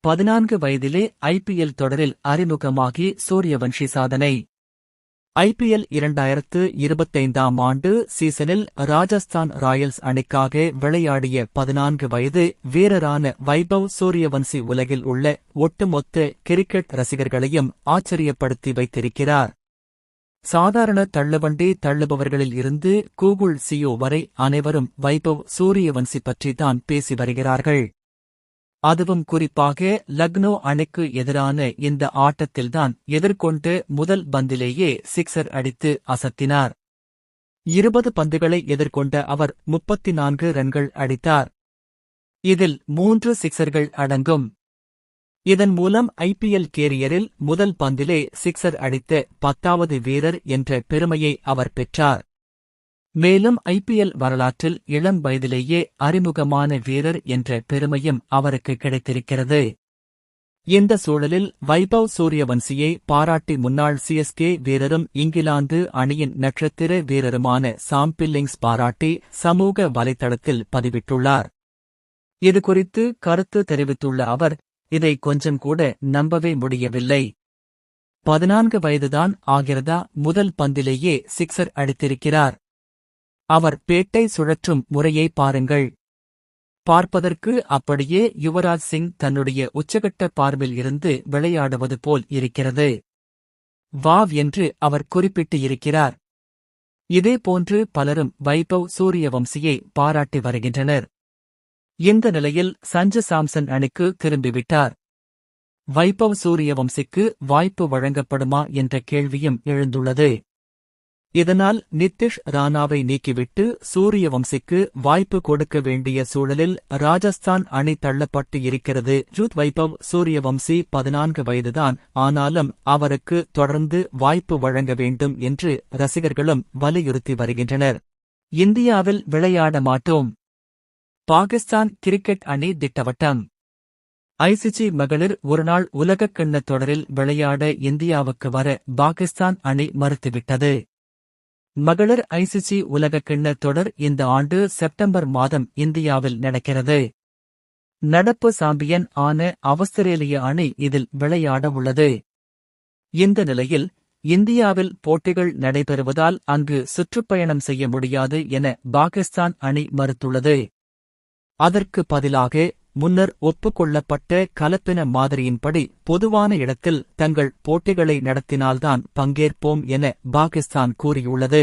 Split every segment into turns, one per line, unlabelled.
பதினான்கு வயதிலே ஐபிஎல் தொடரில் அறிமுகமாகி சூரியவன்ஷி சாதனை. ஐபிஎல் இரண்டாயிரத்து இருபத்தைந்தாம் ஆண்டு சீசனில் ராஜஸ்தான் ராயல்ஸ் அணிக்காக விளையாடிய பதினான்கு வயது வீரரான வைபவ் சூரியவன்சி உலகில் உள்ள ஒட்டுமொத்த கிரிக்கெட் ரசிகர்களையும் ஆச்சரியப்படுத்தி வைத்திருக்கிறார். சாதாரண தள்ளுவண்டி தள்ளுபவர்களில் இருந்து கூகுள் சியோ வரை அனைவரும் வைபவ் சூரியவன்சி பற்றி தான் பேசி வருகிறார்கள். அதுவும் குறிப்பாக லக்னோ அணிக்கு எதிரான இந்த ஆட்டத்தில்தான் எதிர்கொண்டு முதல் பந்திலேயே சிக்ஸர் அடித்து அசத்தினார். இருபது பந்துகளை எதிர்கொண்ட அவர் முப்பத்தி நான்கு ரன்கள் அடித்தார். இதில் மூன்று சிக்ஸர்கள் அடங்கும். இதன் மூலம் ஐபிஎல் கேரியரில் முதல் பந்திலே சிக்ஸர் அடித்த பத்தாவது வீரர் என்ற பெருமையை அவர் பெற்றார். மேலும் ஐபிஎல் வரலாற்றில் இளம் வயதிலேயே அறிமுகமான வீரர் என்ற பெருமையும் அவருக்கு கிடைத்திருக்கிறது. இந்த சூழலில் வைபவ் சூரியவன்சியை பாராட்டி முன்னாள் சிஎஸ்கே வீரரும் இங்கிலாந்து அணியின் நட்சத்திர வீரருமான சாம் பில்லிங்ஸ் பாராட்டி சமூக வலைதளத்தில் பதிவிட்டுள்ளார். இதுகுறித்து கருத்து தெரிவித்துள்ள அவர் இதை கொஞ்சம் கூட நம்பவே முடியவில்லை. பதினான்கு வயதுதான் ஆகிறதா முதல் பந்திலேயே சிக்ஸர் அடித்திருக்கிறார். அவர் பேட்டை சுழற்றும் முறையை பாருங்கள். பார்ப்பதற்கு அப்படியே யுவராஜ் சிங் தன்னுடைய உச்சகட்ட பார்வில் இருந்து விளையாடுவது போல் இருக்கிறது. வாவ் என்று அவர் குறிப்பிட்டு இருக்கிறார் இதேபோன்று பலரும் வைபவ் சூரியவம்சியை பாராட்டி வருகின்றனர். இந்த நிலையில் சஞ்சு சாம்சன் அணிக்கு திரும்பிவிட்டார். வைபவ் சூரியவம்சிக்கு வாய்ப்பு வழங்கப்படுமா என்ற கேள்வியும் எழுந்துள்ளது. இதனால் நிதிஷ் ராணாவை நீக்கிவிட்டு சூரியவம்சிக்கு வாய்ப்பு கொடுக்க வேண்டிய சூழலில் ராஜஸ்தான் அணி தள்ளப்பட்டு இருக்கிறது ஜூத் வைபவ் சூரியவம்சி பதினான்கு வயதுதான். ஆனாலும் அவருக்கு தொடர்ந்து வாய்ப்பு வழங்க வேண்டும் என்று ரசிகர்களும் வலியுறுத்தி வருகின்றனர். இந்தியாவில் விளையாட மாட்டோம். பாகிஸ்தான் கிரிக்கெட் அணி திட்டவட்டம். ஐசிசி மகளிர் ஒருநாள் உலகக்கிண்ண தொடரில் விளையாட இந்தியாவுக்கு வர பாகிஸ்தான் அணி மறுத்துவிட்டது. மகளிர் ஐசிசி உலகக்கிண்ண தொடர் இந்த ஆண்டு செப்டம்பர் மாதம் இந்தியாவில் நடக்கிறது. நடப்பு சாம்பியன் ஆன ஆஸ்திரேலிய அணி இதில் விளையாட உள்ளது. இந்த நிலையில் இந்தியாவில் போட்டிகள் நடைபெறுவதால் அங்கு சுற்றுப்பயணம் செய்ய முடியாது என பாகிஸ்தான் அணி மறுத்துள்ளது. அதற்கு பதிலாக முன்னர் ஒப்புக்கொள்ளப்பட்ட கலப்பின மாதிரியின்படி பொதுவான இடத்தில் தங்கள் போட்டிகளை நடத்தினால்தான் பங்கேற்போம் என பாகிஸ்தான் கூறியுள்ளது.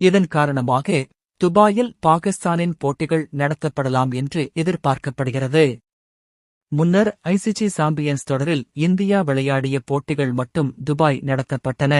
இதன் காரணமாக துபாயில் பாகிஸ்தானின் போட்டிகள் நடத்தப்படலாம் என்று எதிர்பார்க்கப்படுகிறது. முன்னர் ஐசிசி சாம்பியன்ஸ் தொடரில் இந்தியா விளையாடிய போட்டிகள் மட்டும் துபாய் நடத்தப்பட்டன.